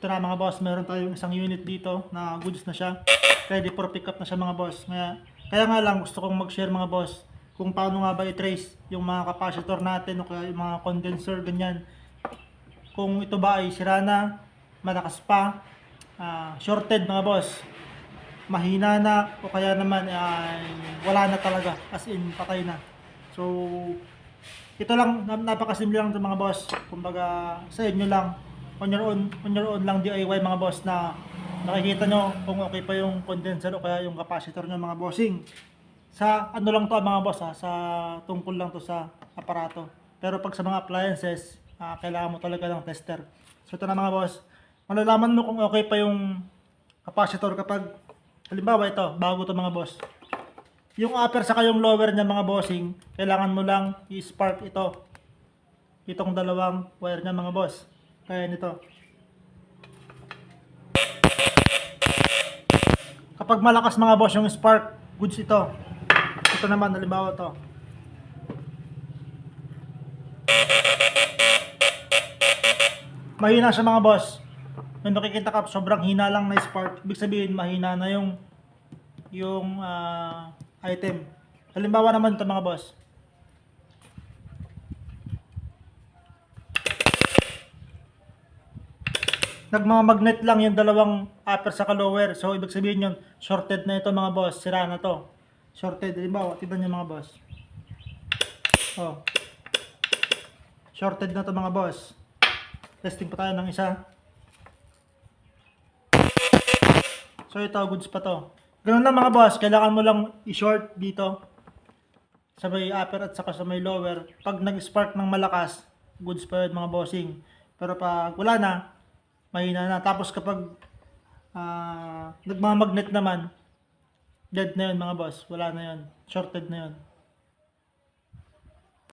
Ito na mga boss, meron tayong isang unit dito na goods na siya. Ready for pick up na siya mga boss. Kaya, kaya nga lang gusto kong mag-share mga boss kung paano nga ba i-trace yung mga capacitor natin o kaya yung mga condenser, ganyan. Kung ito ba ay sira na, malakas pa, ah, shorted mga boss, mahina na o kaya naman ay wala na talaga as in patay na. So ito lang nap- napakasimple lang ito mga boss. Kumbaga sa inyo lang on your own on your own lang DIY mga boss na nakikita nyo kung okay pa yung condenser o kaya yung capacitor nyo mga bossing. Sa ano lang to mga boss ha, sa tungkol lang to sa aparato. Pero pag sa mga appliances, ah, kailangan mo talaga ng tester. So ito na mga boss, malalaman mo kung okay pa yung capacitor kapag halimbawa ito, bago to mga boss. Yung upper saka yung lower niya mga bossing, kailangan mo lang i-spark ito. Itong dalawang wire niya mga boss. Kaya nito. Kapag malakas mga boss yung spark, goods ito. Ito naman, halimbawa to. Mahina siya mga boss. May nakikita ka, sobrang hina lang na spark. Ibig sabihin, mahina na yung yung ah, item. Halimbawa naman ito mga boss. Nagmamagnet lang yung dalawang upper sa lower. So, ibig sabihin yun, shorted na ito mga boss. Sira na to. Shorted. Halimbawa, tignan nyo mga boss. Oh. Shorted na to mga boss. Testing pa tayo ng isa. So ito, goods pa to. Ganun lang mga boss, kailangan mo lang i-short dito sa may upper at saka sa may lower. Pag nag-spark ng malakas, goods pa yun mga bossing. Pero pag wala na, mahina na. Tapos kapag ah, nagmamagnet naman, dead na yun mga boss. Wala na yun. Shorted na yun.